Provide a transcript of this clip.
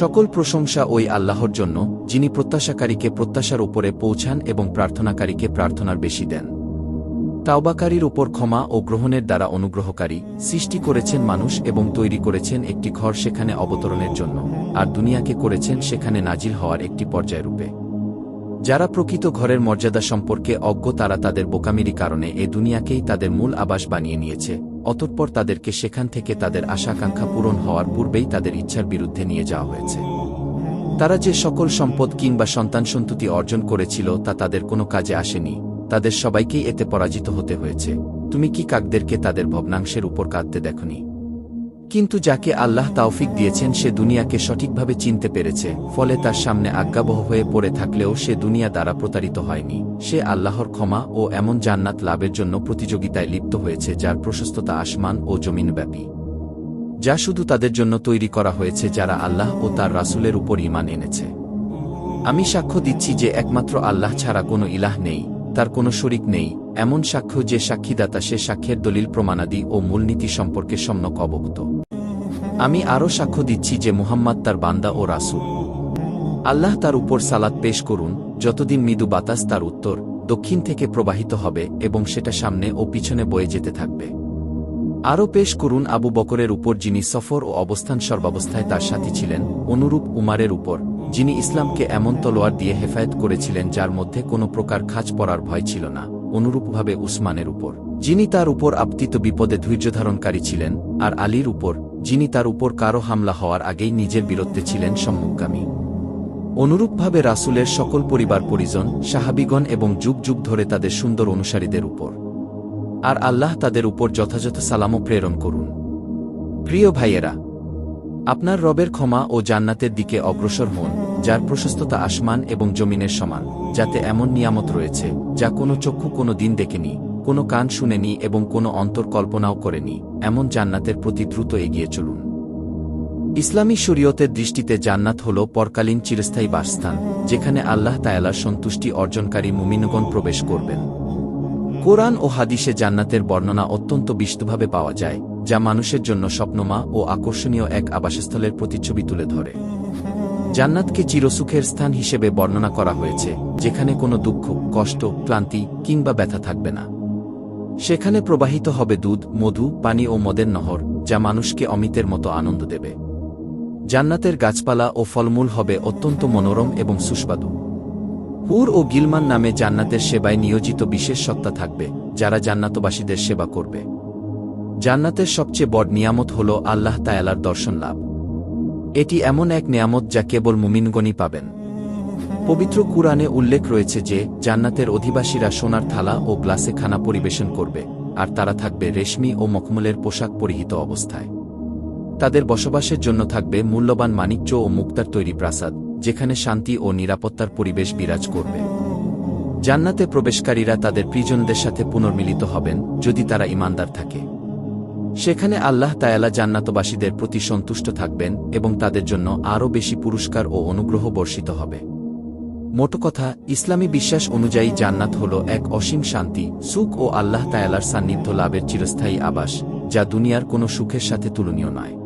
সকল প্রশংসা ওই আল্লাহর জন্য, যিনি প্রত্যাশাকারীকে প্রত্যাশার উপরে পৌঁছান এবং প্রার্থনাকারীকে প্রার্থনার বেশি দেন। তাওবাকারীর উপর ক্ষমা ও গ্রহণের দ্বারা অনুগ্রহকারী, সৃষ্টি করেছেন মানুষ এবং তৈরি করেছেন একটি ঘর সেখানে অবতরণের জন্য, আর দুনিয়াকে করেছেন সেখানে নাজিল হওয়ার একটি পর্যায়রূপে। যারা প্রকৃত ঘরের মর্যাদা সম্পর্কে অজ্ঞ তারা তাদের বোকামিরি কারণে এ দুনিয়াকেই তাদের মূল আবাস বানিয়ে নিয়েছে। অতঃপর তাদেরকে সেখান থেকে তাদের আশাকাঙ্ক্ষা পূরণ হওয়ার পূর্বেই তাদের ইচ্ছার বিরুদ্ধে নিয়ে যাওয়া হয়েছে। তারা যে সকল সম্পদ কিংবা সন্তান সন্ততি অর্জন করেছিল তা তাদের কোনো কাজে আসেনি, তাদের সবাইকেই এতে পরাজিত হতে হয়েছে। তুমি কি কাকদেরকে তাদের ভগ্নাংশের উপর কাঁদতে দেখনি? কিন্তু যাকে আল্লাহ তাওফিক দিয়েছেন সে দুনিয়াকে সঠিকভাবে চিনতে পেরেছে, ফলে তার সামনে আজ্ঞাবহ হয়ে পড়ে থাকলেও সে দুনিয়া দ্বারা প্রতারিত হয়নি। সে আল্লাহর ক্ষমা ও এমন জান্নাত লাভের জন্য প্রতিযোগিতায় লিপ্ত হয়েছে যার প্রশস্ততা আসমান ও জমিনব্যাপী। যা শুধু তাদের জন্য তৈরি করা হয়েছে যারা আল্লাহ ও তার রাসূলের উপর ইমান এনেছে। আমি সাক্ষ্য দিচ্ছি যে একমাত্র আল্লাহ ছাড়া কোনো ইলাহ নেই, তার কোনো শরিক নেই, এমন সাক্ষ্য যে সাক্ষীদাতা সে সাক্ষ্যের দলিল প্রমাণাদি ও মূলনীতি সম্পর্কে সম্যক অবগত। আমি আরও সাক্ষ্য দিচ্ছি যে মুহাম্মদ তার বান্দা ও রাসূল। আল্লাহ তার উপর সালাত পেশ করুন, যতদিন মৃদু বাতাস তার উত্তর, দক্ষিণ থেকে প্রবাহিত হবে এবং সেটা সামনে ও পিছনে বয়ে যেতে থাকবে। আরও পেশ করুন আবু বকরের উপর যিনি সফর ও অবস্থান সর্বাবস্থায় তার সাথী ছিলেন, অনুরূপ উমারের উপর, যিনি ইসলামকে এমন তলোয়ার দিয়ে হেফায়ত করেছিলেন যার মধ্যে কোনো প্রকার খাঁচ পড়ার ভয় ছিল না। অনুরূপভাবে উসমানের উপর। যিনি তার উপর আপতিত বিপদে ধৈর্যধারণকারী ছিলেন, আর আলীর উপর, যিনি তার উপর কারও হামলা হওয়ার আগেই নিজের বিরত্বে ছিলেন সম্মুখগামী। অনুরূপভাবে রাসূলের সকল পরিবার পরিজন, সাহাবিগণ এবং যুগ যুগ ধরে তাদের সুন্দর অনুসারীদের উপর। আর আল্লাহ তাদের উপর যথাযথ সালামও প্রেরণ করুন। প্রিয় ভাইয়েরা, আপনার রবের ক্ষমা ও জান্নাতের দিকে অগ্রসর হন। যার প্রশস্ততা আসমান এবং জমিনের সমান, যাতে এমন নিয়ামত রয়েছে, যা কোনো চক্ষু কোনো দিন দেখেনি, কোনো কান শুনেনি এবং কোনো অন্তর কল্পনাও করেনি, এমন জান্নাতের প্রতি দ্রুত এগিয়ে চলুন। ইসলামী শরীয়তের দৃষ্টিতে জান্নাত হল পরকালীন চিরস্থায়ী বাসস্থান, যেখানে আল্লাহ তায়ালার সন্তুষ্টি অর্জনকারী মুমিনগণ প্রবেশ করবেন। কোরআন ও হাদিসে জান্নাতের বর্ণনা অত্যন্ত বিস্তভাবে পাওয়া যায়, যা মানুষের জন্য স্বপ্নমা ও আকর্ষণীয় এক আবাসস্থলের প্রতিচ্ছবি তুলে ধরে। জান্নাতকে চিরসুখের স্থান হিসেবে বর্ণনা করা হয়েছে, যেখানে কোনো দুঃখ, কষ্ট, ক্লান্তি কিংবা ব্যথা থাকবে না। সেখানে প্রবাহিত হবে দুধ, মধু, পানি ও মদের নহর, যা মানুষকে অমিতের মতো আনন্দ দেবে। জান্নাতের গাছপালা ও ফলমূল হবে অত্যন্ত মনোরম এবং সুস্বাদু। হুর ও গিলমান নামে জান্নাতের সেবায় নিয়োজিত বিশেষ সত্তা থাকবে, যারা জান্নাতবাসীদের সেবা করবে। জান্নাতের সবচেয়ে বড় নিয়ামত হল আল্লাহ তায়ালার দর্শন লাভ। এটি এমন এক নিয়ামত যা কেবল মুমিনগণই পাবেন। পবিত্র কুরআনে উল্লেখ রয়েছে যে, জান্নাতের অধিবাসীরা সোনার থালা ও গ্লাসে খানা পরিবেশন করবে, আর তারা থাকবে রেশমি ও মখমলের পোশাক পরিহিত অবস্থায়। তাদের বসবাসের জন্য থাকবে মূল্যবান মানিক্য ও মুক্তার তৈরি প্রাসাদ, যেখানে শান্তি ও নিরাপত্তার পরিবেশ বিরাজ করবে। জান্নাতে প্রবেশকারীরা তাদের প্রিজনদের সাথে পুনর্মিলিত হবেন, যদি তারা ইমানদার থাকে। সেখানে আল্লাহ তায়ালা জান্নাতবাসীদের প্রতি সন্তুষ্ট থাকবেন এবং তাদের জন্য আরও বেশি পুরস্কার ও অনুগ্রহ বর্ষিত হবে। মোটকথা ইসলামী বিশ্বাস অনুযায়ী জান্নাত হল এক অসীম শান্তি, সুখ ও আল্লাহ তায়ালার সান্নিধ্য লাভের চিরস্থায়ী আবাস, যা দুনিয়ার কোনো সুখের সাথে তুলনীয় নয়।